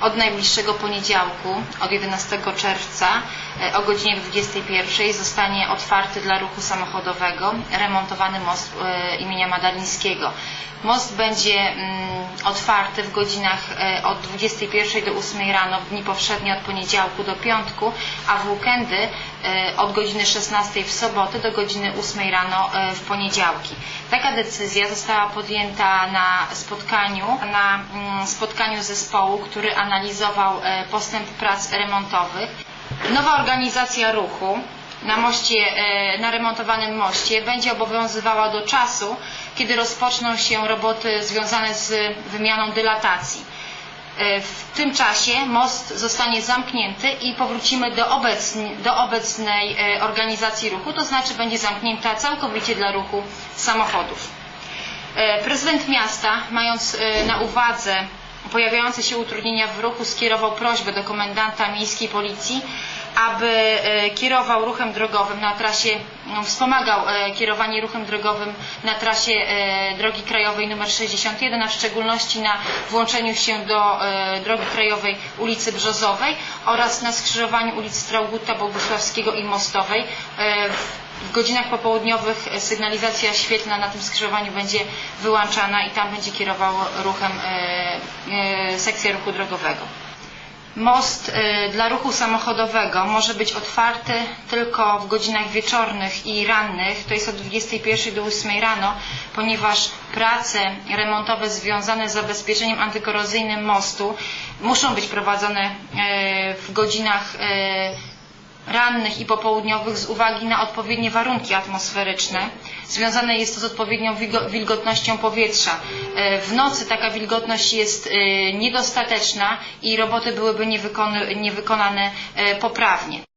Od najbliższego poniedziałku, od 11 czerwca e, o godzinie 21 zostanie otwarty dla ruchu samochodowego remontowany most e, imienia Madalińskiego. Most będzie mm, otwarty w godzinach e, od 21 do 8 rano w dni powszednie od poniedziałku do piątku, a w weekendy od godziny 16 w soboty do godziny 8 rano e, w poniedziałki. Taka decyzja została podjęta na spotkaniu, na mm, spotkaniu zespołu, który analizował e, postęp prac remontowych. Nowa organizacja ruchu na moście, e, na remontowanym moście będzie obowiązywała do czasu, kiedy rozpoczną się roboty związane z wymianą dylatacji. E, W tym czasie most zostanie zamknięty i powrócimy do, do obecnej e, organizacji ruchu, to znaczy będzie zamknięta całkowicie dla ruchu samochodów. E, Prezydent miasta, mając na uwadze pojawiające się utrudnienia w ruchu, skierował prośbę do komendanta miejskiej policji, aby e, kierował ruchem drogowym na trasie, no, wspomagał e, kierowanie ruchem drogowym na trasie e, drogi krajowej nr 61, a w szczególności na włączeniu się do drogi krajowej ulicy Brzozowej oraz na skrzyżowaniu ulic Strauguta, Bogusławskiego i Mostowej. W- godzinach popołudniowych sygnalizacja świetlna na tym skrzyżowaniu będzie wyłączana i tam będzie kierował ruchem sekcja ruchu drogowego. Most e, dla ruchu samochodowego może być otwarty tylko w godzinach wieczornych i rannych, to jest od 21 do 8 rano, ponieważ prace remontowe związane z zabezpieczeniem antykorozyjnym mostu muszą być prowadzone e, w godzinach e, rannych i popołudniowych z uwagi na odpowiednie warunki atmosferyczne. Związane jest to z odpowiednią wilgo- wilgotnością powietrza. E, W nocy taka wilgotność jest e, niedostateczna i roboty byłyby niewykonane e, poprawnie.